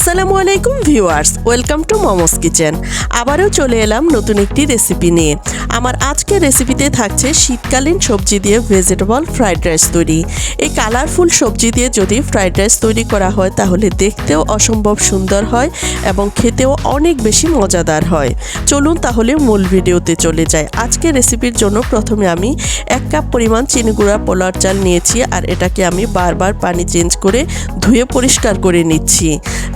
আসসালামু আলাইকুম viewers, welcome to momos kitchen. আবারও চলে এলাম নতুন একটি রেসিপি নিয়ে। আমার আজকের রেসিপিতে থাকছে শীতকালীন সবজি দিয়ে ভেজিটেবল ফ্রাইড রাইস তৈরি। এই কালারফুল সবজি দিয়ে যদি ফ্রাইড রাইস তৈরি করা হয়, তাহলে দেখতেও অসম্ভব সুন্দর হয় এবং খেতেও অনেক বেশি মজাদার হয়। চলুন তাহলে মূল ভিডিওতে চলে যাই। আজকের রেসিপির জন্য প্রথমে আমি এক কাপ পরিমাণ চিনি গুঁড়া পোলার চাল নিয়েছি আর এটাকে আমি বারবার পানি চেঞ্জ করে ধুয়ে পরিষ্কার করে নিচ্ছি।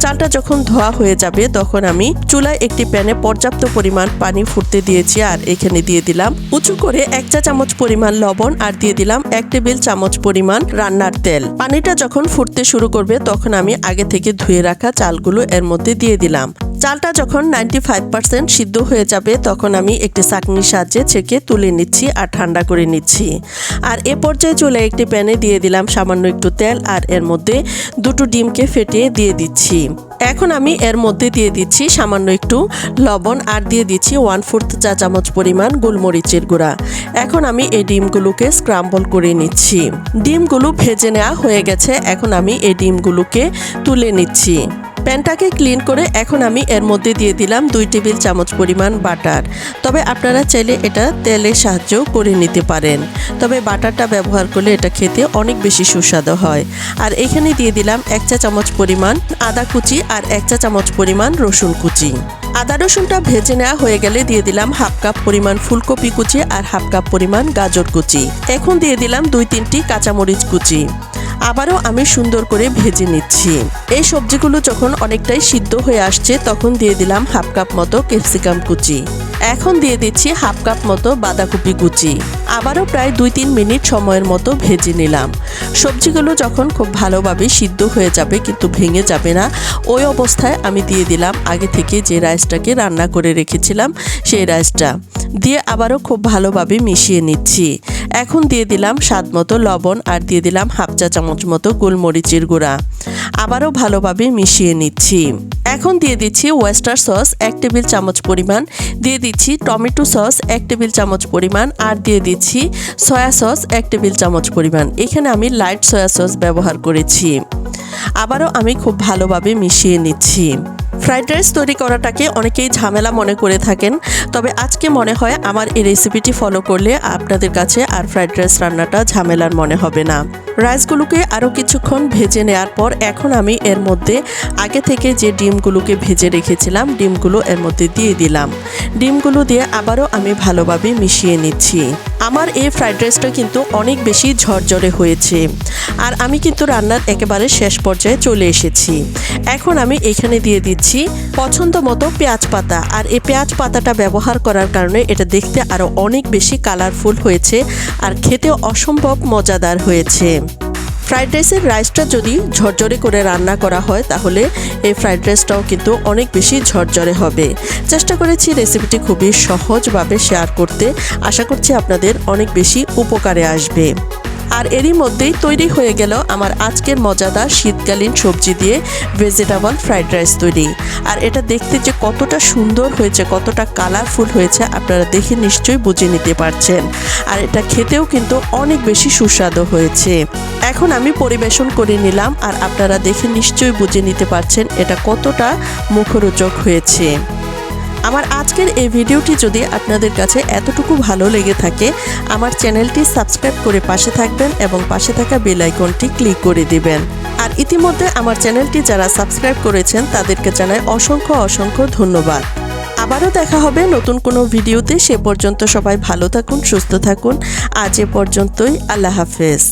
চালটা যখন ধোয়া হয়ে যাবে, তখন আমি চুলায় একটি প্যানে পর্যাপ্ত পরিমাণ পানি ফুটতে দিয়েছি আর এখানে দিয়ে দিলাম উঁচু করে এক চা চামচ পরিমাণ লবণ আর দিয়ে দিলাম এক টেবিল চামচ পরিমাণ রান্নার তেল। পানিটা যখন ফুটতে শুরু করবে, তখন আমি আগে থেকে ধুয়ে রাখা চালগুলো এর মধ্যে দিয়ে দিলাম। চালটা যখন নাইনটি ফাইভ পার্সেন্ট সিদ্ধ হয়ে যাবে, তখন আমি একটি চাকনির সাহায্যে ছেঁকে তুলে নিচ্ছি আর ঠান্ডা করে নিচ্ছি। আর এ পর্যায়ে চলে একটি প্যানে দিয়ে দিলাম সামান্য একটু তেল আর এর মধ্যে দুটো ডিমকে ফেটিয়ে দিয়ে দিচ্ছি। এখন আমি এর মধ্যে দিয়ে দিচ্ছি সামান্য একটু লবণ আর দিয়ে দিচ্ছি ওয়ান ফোর্থ চা চামচ পরিমাণ গোলমরিচের গুঁড়া। এখন আমি এই ডিমগুলোকে স্ক্রাম্বল করে নিচ্ছি। ডিমগুলো ভেজে নেওয়া হয়ে গেছে, এখন আমি এই ডিমগুলোকে তুলে নিচ্ছি। প্যানটাকে ক্লিন করে এখন আমি এর মধ্যে দিয়ে দিলাম দুই টেবিল চামচ পরিমাণ বাটার। তবে আপনারা চাইলে এটা তেলের সাহায্যেও করে নিতে পারেন। তবে বাটারটা ব্যবহার করলে এটা খেতে অনেক বেশি সুস্বাদু হয়। আর এখানে দিয়ে দিলাম এক চা চামচ পরিমাণ আদা কুচি আর এক চা চামচ পরিমাণ রসুন কুচি। আদা রসুনটা ভেজে নেওয়া হয়ে গেলে দিয়ে দিলাম হাফ কাপ পরিমাণ ফুলকপি কুচি আর হাফ কাপ পরিমাণ গাজর কুচি। এখন দিয়ে দিলাম দুই তিনটি কাঁচামরিচ কুচি। আবারও আমি সুন্দর করে ভেজে নিচ্ছি। এই সবজিগুলো যখন অনেকটাই সিদ্ধ হয়ে আসছে, তখন দিয়ে দিলাম হাফ কাপ মতো ক্যাপসিকাম কুচি। এখন দিয়ে দিচ্ছি হাফ কাপ মতো বাঁধাকপি কুচি। আবারও প্রায় দুই তিন মিনিট সময়ের মতো ভেজে নিলাম। সবজিগুলো যখন খুব ভালোভাবে সিদ্ধ হয়ে যাবে, কিন্তু ভেঙে যাবে না, ওই অবস্থায় আমি দিয়ে দিলাম আগে থেকে যে রাইসটাকে রান্না করে রেখেছিলাম, সেই রাইসটা। দিয়ে আবারও খুব ভালোভাবে মিশিয়ে নিচ্ছি। এখন দিয়ে দিলাম স্বাদ মতো লবণ আর দিয়ে দিলাম হাফ চা চামচ মতো গোলমরিচের গুঁড়া। আবারও ভালোভাবে মিশিয়ে নিচ্ছি। এখন দিয়ে দিচ্ছি ওয়েস্টার সস এক টেবিল চামচ পরিমাণ, দিয়ে দিচ্ছি টমেটো সস এক টেবিল চামচ পরিমাণ আর দিয়ে দিচ্ছি সয়া সস এক টেবিল চামচ পরিমাণ। এখানে আমি লাইট সয়া সস ব্যবহার করেছি। আবারও আমি খুব ভালোভাবে মিশিয়ে নিচ্ছি। ফ্রাইড রাইস তৈরি করাটাকে অনেকেই ঝামেলা মনে করে থাকেন। তবে আজকে মনে হয় আমার এই রেসিপিটি ফলো করলে আপনাদের কাছে আর ফ্রাইড রাইস রান্নাটা ঝামেলার মনে হবে না। রাইসগুলোকে আরও কিছুক্ষণ ভেজে নেওয়ার পর এখন আমি এর মধ্যে আগে থেকে যে ডিমগুলোকে ভেজে রেখেছিলাম, ডিমগুলো এর মধ্যে দিয়ে দিলাম। ডিমগুলো দিয়ে আবারও আমি ভালোভাবে মিশিয়ে নিচ্ছি। আমার এই ফ্রাইড রাইসটা কিন্তু অনেক বেশি ঝরঝরে হয়েছে। আর আমি কিন্তু রান্নার একেবারে শেষ পর্যায়ে চলে এসেছি। এখন আমি এখানে দিয়ে দিচ্ছি পছন্দ মতো পেঁয়াজ পাতা। আর এই পেঁয়াজ পাতাটা ব্যবহার করার কারণে এটা দেখতে আরও অনেক বেশি কালারফুল হয়েছে। আর খেতে অসম্ভব মজাদার হয়েছে। ফ্রাইড রাইসের রাইসটা যদি ঝরঝরে করে রান্না করা হয়, তাহলে এই ফ্রাইড রাইসটাও কিন্তু অনেক বেশি ঝরঝরে হবে। চেষ্টা করেছি রেসিপিটি খুবই সহজভাবে শেয়ার করতে। আশা করছি আপনাদের অনেক বেশি উপকারে আসবে। আর এরই মধ্যেই তৈরি হয়ে গেল আমার আজকের মজাদার শীতকালীন সবজি দিয়ে ভেজিটেবল ফ্রাইড রাইস তৈরি। আর এটা দেখতে যে কতটা সুন্দর হয়েছে, কতটা কালারফুল হয়েছে, আপনারা দেখে নিশ্চয়ই বুঝে নিতে পারছেন। আর এটা খেতেও কিন্তু অনেক বেশি সুস্বাদু হয়েছে। এখন আমি পরিবেশন করে নিলাম আর আপনারা দেখে নিশ্চয়ই বুঝে নিতে পারছেন এটা কতটা মুখরোচক হয়েছে। আমার আজকের এই ভিডিওটি যদি আপনাদের কাছে এতটুকু ভালো লেগে থাকে, আমার চ্যানেলটি সাবস্ক্রাইব করে পাশে থাকবেন এবং পাশে থাকা বেল আইকনটি ক্লিক করে দিবেন। আর ইতিমধ্যে আমার চ্যানেলটি যারা সাবস্ক্রাইব করেছেন, তাদেরকে জানাই অসংখ্য অসংখ্য ধন্যবাদ। আবারও দেখা হবে নতুন কোনো ভিডিওতে। সে পর্যন্ত সবাই ভালো থাকুন, সুস্থ থাকুন। আজ এ পর্যন্তই। আল্লাহ হাফেজ।